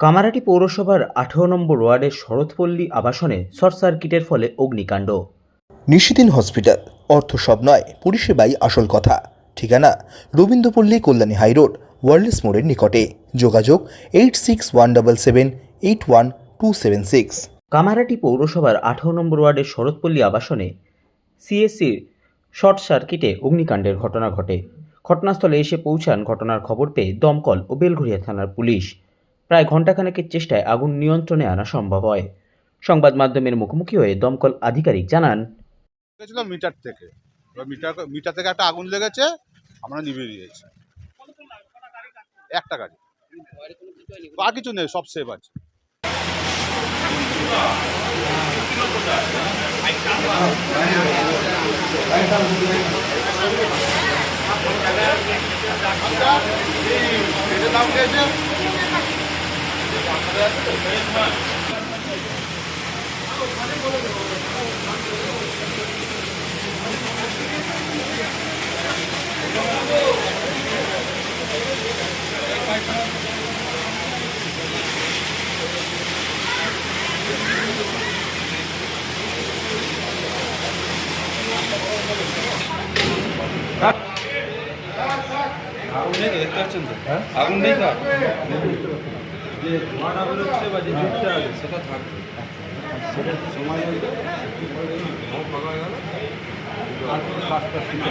কামারাটি পৌরসভার আঠেরো নম্বর ওয়ার্ডের শরৎপল্লী আবাসনে শর্ট সার্কিটের ফলে অগ্নিকাণ্ড। নিশিদিন হসপিটাল অর্থ সব নয় পরিষেবাই আসল কথা। ঠিকানা রবীন্দ্রপল্লী কল্যাণী হাইরোড ওয়ার্ল্ডস মোড়ের নিকটে। যোগাযোগ eight six one double seven eight one two seven six. Kamarhati পৌরসভার আঠেরো নম্বর ওয়ার্ডের শরৎপল্লী আবাসনে সিএসসির শর্ট সার্কিটে অগ্নিকাণ্ডের ঘটনা ঘটে। ঘটনাস্থলে এসে পৌঁছান ঘটনার খবর পেয়ে দমকল ও বেলঘরিয়া থানার পুলিশ। প্রায় ঘণ্টাখানেকের চেষ্টায় আগুন নিয়ন্ত্রণে আনা সম্ভব হয়। সংবাদ মাধ্যমের মুখোমুখি হয়ে দমকল আধিকারিক জানান লেগেছিল মিটার থেকে। মিটার মিটার থেকে একটা আগুন লেগেছে, আমরা নিভিয়ে দিয়েছি। একটা গাড়ি। আর কিছু নেই, সব সেভ আছে। আগুন নেই তো দেখতে পাচ্ছেন তো আগুন নেই তো আর? যে ধোঁয়াটা বেরোচ্ছে বা যে দিকটা আছে, সেটা থাকবে। সেটা সময় হলে সব ফাঁকা হয়ে গেল। আর কাজটা শিখে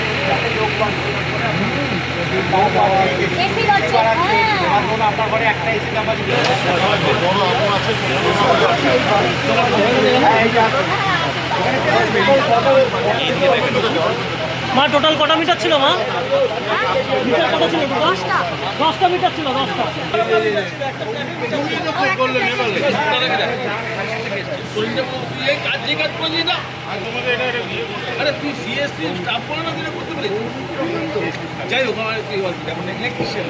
মা টোটাল কটা মিটার ছিল মা? মিটার কত ছিল? দশটা। দশটা মিটার ছিল দশটা। যাই হোক আমার কি বলছি এখন electrician